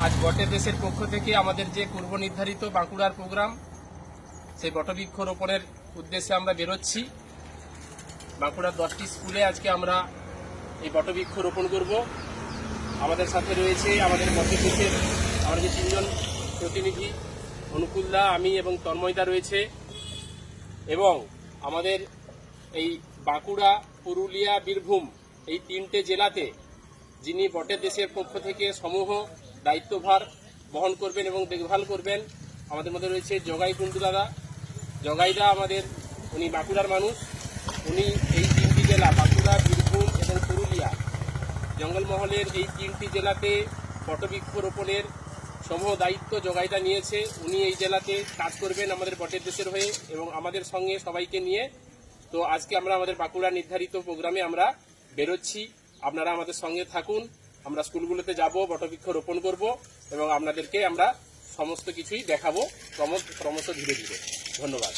আজ বটে দেশের পক্ষ থেকে আমাদের যে পূর্ব নির্ধারিত বাঁকুড়ার প্রোগ্রাম, সেই বটবৃক্ষ রোপণের উদ্দেশ্যে আমরা বেরোচ্ছি। বাঁকুড়ার দশটি স্কুলে আজকে আমরা এই বটবৃক্ষ রোপণ করব। আমাদের সাথে রয়েছে আমাদের বটে দেশের আমাদের তিনজন প্রতিনিধি অনুকূলদা আমি এবং তন্ময়দা রয়েছে। এবং আমাদের এই বাঁকুড়া, পুরুলিয়া, বীরভূম এই তিনটে জেলাতে যিনি বটের দেশের পক্ষ থেকে সমূহ দায়িত্বভার বহন করবেন এবং দেখভাল করবেন। আমাদের মধ্যে রয়েছে জগাই কুণ্ডু দাদা। জগাইদা আমাদের, উনি বাঁকুড়ার মানুষ। উনি এই তিনটি জেলা, বাঁকুড়া, বীরভূম এবং পুরুলিয়া। জঙ্গলমহলের এই তিনটি জেলাতে বটবৃক্ষ রোপণের সমূহ দায়িত্ব জগাইদা নিয়েছে। উনি এই জেলাতে কাজ করবেন আমাদের বটের দেশের হয়ে এবং আমাদের সঙ্গে সবাইকে নিয়ে। তো আজকে আমরা আমাদের বাঁকুড়া নির্ধারিত প্রোগ্রামে আমরা বেরোচ্ছি। আপনারা আমাদের সঙ্গে থাকুন। আমরা স্কুলগুলোতে যাব, বটবৃক্ষ রোপণ করব এবং আপনাদেরকে আমরা সমস্ত কিছুই দেখাবো ক্রমশ ক্রমশ ধীরে ধীরে। ধন্যবাদ।